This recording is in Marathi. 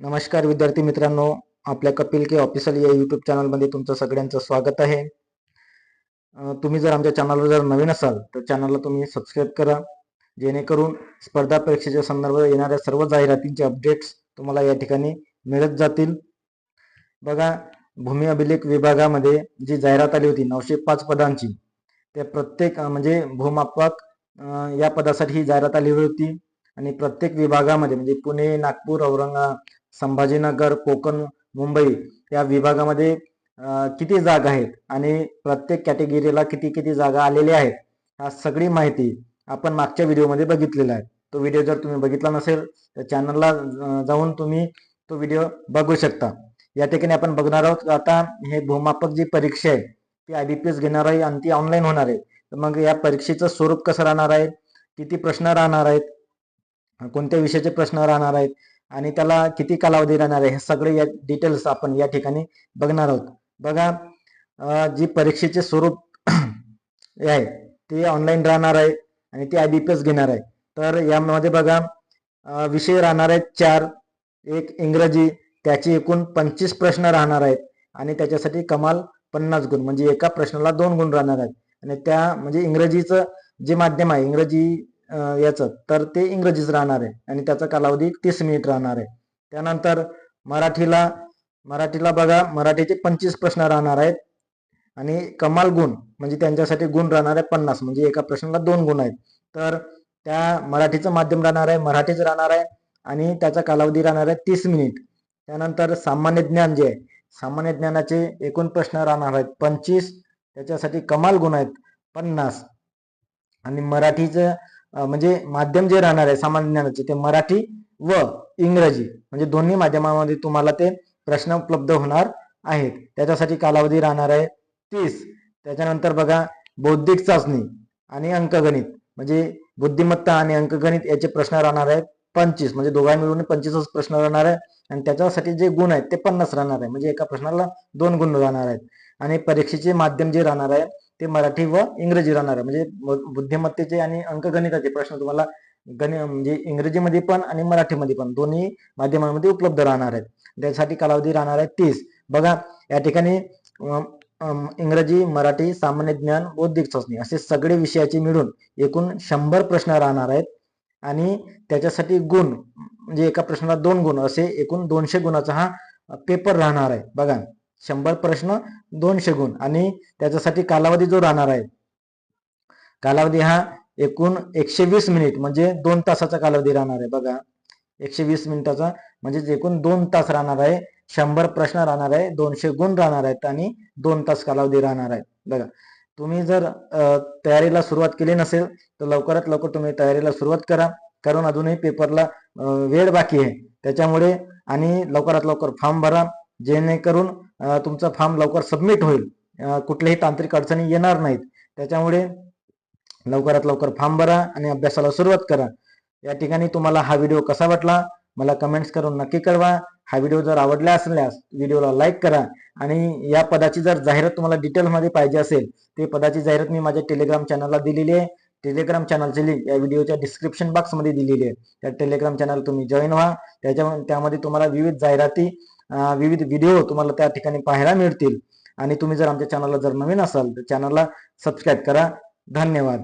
नमस्कार विद्यार्थी मित्रांनो आपल्या कपिल के ऑफिशियल या यूट्यूब चॅनलमध्ये तुमचं सगळ्यांचं स्वागत आहे. तुम्ही जर आमच्या चॅनलवर जर नवीन असाल तर चॅनलला तुम्ही सबस्क्राईब करा. जेणेकरून स्पर्धा परीक्षेच्या संदर्भात येणाऱ्या सर्व जाहिरातींचे अपडेट्स तुम्हाला या ठिकाणी मिळत जातील. बघा भूमी अभिलेख विभागामध्ये जी जाहिरात आली होती नऊशे पाच पदांची त्या प्रत्येक म्हणजे भूमापक या पदासाठी ही जाहिरात आली होती. आणि प्रत्येक विभागामध्ये म्हणजे पुणे नागपूर औरंगा संभाजीनगर कोकण मुंबई या विभागामध्ये किती जागा आहेत आणि प्रत्येक कॅटेगरीला किती किती जागा आलेल्या आहेत ह्या सगळी माहिती आपण मागच्या व्हिडिओमध्ये बघितलेला आहे. तो व्हिडिओ जर तुम्ही बघितला नसेल तर चॅनलला जाऊन तुम्ही तो व्हिडिओ बघू शकता. या ठिकाणी आपण बघणार आहोत आता हे भूमापक जी परीक्षा आहे ती आय बी पी एस घेणार आहे आणि ती ऑनलाईन होणार आहे. तर मग या परीक्षेचं स्वरूप कसं राहणार आहे? किती प्रश्न राहणार आहेत? कोणत्या विषयाचे प्रश्न राहणार आहेत? आणि त्याला किती कालावधी राहणार आहे हे सगळे या डिटेल्स आपण या ठिकाणी बघणार आहोत. बघा जी परीक्षेचे स्वरूप आहे ते ऑनलाईन राहणार आहे आणि ते आय बी पी एस घेणार आहे. तर यामध्ये बघा विषय राहणार आहेत चार एक इंग्रजी त्याचे एकूण पंचवीस प्रश्न राहणार आहेत आणि त्याच्यासाठी कमाल पन्नास गुण म्हणजे एका प्रश्नाला दोन गुण राहणार आहेत. आणि त्या म्हणजे इंग्रजीचं जे माध्यम आहे इंग्रजी याचं. तर ते इंग्रजीच राहणार आहे. आणि त्याचा कालावधी तीस मिनिट राहणार आहे. त्यानंतर मराठीला मराठीला बघा मराठीचे पंचवीस प्रश्न राहणार आहेत. आणि कमाल गुण म्हणजे त्यांच्यासाठी गुण राहणार आहे पन्नास. म्हणजे एका प्रश्नाला दोन गुण आहेत. तर त्या मराठीचं माध्यम राहणार आहे मराठीच राहणार आहे. आणि त्याचा कालावधी राहणार आहे तीस मिनिट. त्यानंतर सामान्य ज्ञान जे आहे सामान्य ज्ञानाचे एकूण प्रश्न राहणार आहेत पंचवीस. त्याच्यासाठी कमाल गुण आहेत पन्नास. आणि मराठीचं म्हणजे माध्यम जे राहणार आहे सामान्य ज्ञानाचे ते मराठी व इंग्रजी. म्हणजे दोन्ही माध्यमामध्ये तुम्हाला ते प्रश्न उपलब्ध होणार आहेत. त्याच्यासाठी कालावधी राहणार आहे तीस. त्याच्यानंतर बघा बौद्धिक चाचणी आणि अंकगणित. म्हणजे बुद्धिमत्ता आणि अंकगणित याचे प्रश्न राहणार आहेत पंचवीस. म्हणजे दोघां मिळून पंचवीसच प्रश्न राहणार आहे. आणि त्याच्यासाठी जे गुण आहेत ते पन्नास राहणार आहे. म्हणजे एका प्रश्नाला दोन गुण राहणार आहेत. आणि परीक्षेचे माध्यम जे राहणार आहे ते मराठी व इंग्रजी राहणार आहे. म्हणजे बुद्धिमत्तेचे आणि अंकगणिताचे प्रश्न तुम्हाला गणि म्हणजे इंग्रजीमध्ये पण आणि मराठीमध्ये पण दोन्ही माध्यमांमध्ये उपलब्ध राहणार आहेत. त्यासाठी कालावधी राहणार आहे तीस. बघा या ठिकाणी इंग्रजी मराठी सामान्य ज्ञान बौद्धिक चाचणी असे सगळे विषयाचे मिळून एकूण शंभर प्रश्न राहणार आहेत. आणि त्याच्यासाठी गुण म्हणजे एका प्रश्नाला दोन गुण असे एकूण दोनशे गुणाचा हा पेपर राहणार आहे. बघा. शंभर प्रश्न दोनशे गुण. आणि त्याच्यासाठी कालावधी जो राहणार आहे कालावधी हा एकूण एकशे वीस मिनिट म्हणजे दोन तासाचा कालावधी राहणार आहे. बघा एकशे वीस मिनिटाचा म्हणजे एकूण दोन तास राहणार आहे शंभर प्रश्न राहणार आहे दोनशे गुण राहणार आहेत आणि दोन तास कालावधी राहणार आहे. बघा तुम्ही जर तयारीला सुरुवात केली नसेल तर लवकरात लवकर तुम्ही तयारीला सुरुवात करा. कारण अजूनही पेपरला वेळ बाकी आहे. त्याच्यामुळे आणि लवकरात लवकर फॉर्म भरा. जेणेकरून तुमचा फॉर्म लवकर सबमिट होईल. कुठल्याही तांत्रिक अडचणी येणार नाहीत. त्याच्यामुळे लवकरात लवकर फॉर्म भरा आणि अभ्यासाला सुरुवात करा. या ठिकाणी तुम्हाला हा व्हिडिओ कसा वाटला? मला कमेंट्स करून नक्की कळवा. हा व्हिडिओ जर आवडला असल्यास व्हिडिओला लाईक करा आणि या पदाची जर जाहिरात तुम्हाला डिटेलमध्ये पाहिजे असेल ते पदाची जाहिरात मी माझ्या टेलिग्राम चॅनलला दिलेली आहे. टेलिग्राम चॅनलची लिंक या व्हिडिओच्या डिस्क्रिप्शन बॉक्समध्ये दिलेली आहे. त्या टेलिग्राम चॅनल तुम्ही जॉईन व्हा. त्याच्या त्यामध्ये तुम्हाला विविध जाहिराती विविध व्हिडिओ तुम्हाला त्या ठिकाणी पाहायला मिळतील. आणि तुम्ही जर आमच्या चॅनलला जर नवीन असाल तर चॅनलला सबस्क्राईब करा. धन्यवाद.